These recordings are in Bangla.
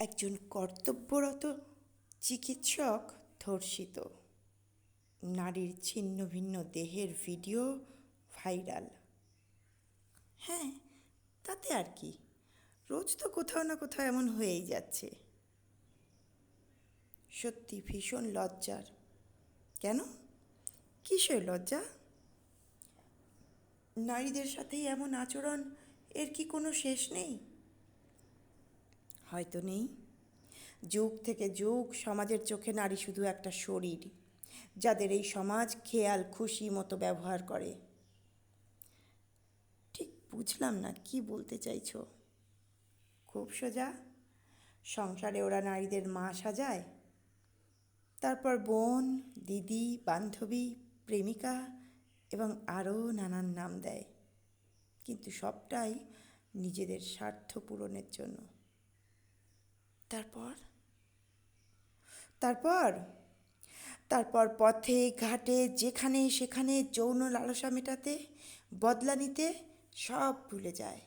একজন কর্তব্যরত চিকিৎসক ধর্ষিত। নারীর ছিন্ন ভিন্ন দেহের ভিডিও ভাইরাল। হ্যাঁ তাতে আর কি? রোজ তো কোথাও না কোথাও এমন হয়েই যাচ্ছে। সত্যি ভীষণ লজ্জার। কেন? কিসের লজ্জা? নারীদের সাথেই এমন আচরণ, এর কি কোনো শেষ নেই? হয়তো নেই। যুগ থেকে যুগ সমাজের চোখে নারী শুধু একটা শরীর, যাদের এই সমাজ খেয়াল, খুশি মতো ব্যবহার করে। ঠিক বুঝলাম না, কি বলতে চাইছো? খুব সোজা, সংসারে ওরা নারীদের মা সাজায়, তারপর বোন, দিদি, বান্ধবী, প্রেমিকা এবং আরও নানান নাম দেয়। কিন্তু সবটাই নিজেদের স্বার্থ পূরণের জন্য। তারপর? তারপর? তারপর পথে, ঘাটে, যেখানে সেখানে যৌন লালসা মেটাতে, বদলা নিতে সব ভুলে যায়।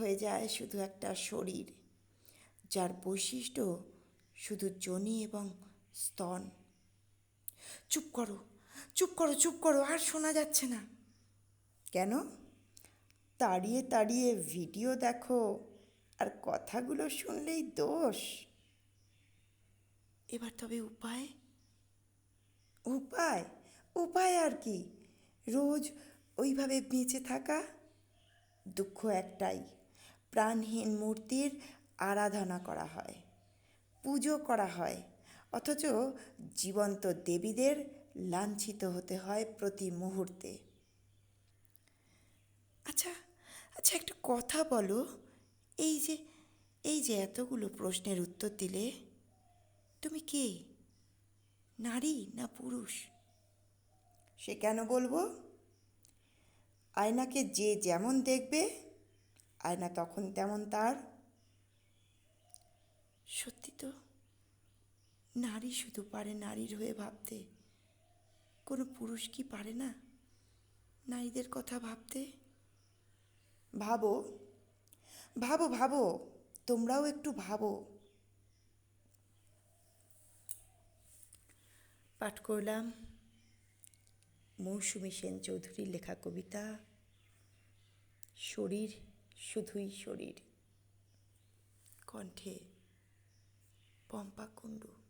হয়ে যায় শুধু একটা শরীর, যার বৈশিষ্ট্য শুধু যোনি এবং স্তন। চুপ করো চুপ করো চুপ করো, আর শোনা যাচ্ছে না। কেন? তাড়িয়ে তাড়িয়ে ভিডিও দেখো। আর কথাগুলো শুনলেই দোষ। এবার তবে উপায়? উপায়? উপায় আর কি? রোজ ওইভাবে বেঁচে থাকা দুঃখ একটাই। প্রাণহীন মূর্তির আরাধনা করা হয় পুজো করা হয়। অথচ জীবন্ত দেবীদের লাঞ্ছিত হতে হয় প্রতি মুহূর্তে। আচ্ছা আচ্ছা একটা কথা বলো। এই যে এই যে এতগুলো প্রশ্নের উত্তর দিলে তুমি কে? নারী না পুরুষ? সে কেন বলব? আয়নাকে যে যেমন দেখবে আয়না তখন তেমন তার। সত্যি তো নারী শুধু পারে নারীর হয়ে ভাবতে। কোনো পুরুষ কি পারে না নারীদের কথা ভাবতে? ভাবো ভাবো ভাবো, তোমরাও একটু ভাবো। পাঠ করলাম। মৌসুমী সেন চৌধুরীর লেখা কবিতা। শরীর শুধুই শরীর। কণ্ঠে পম্পা কুণ্ডু।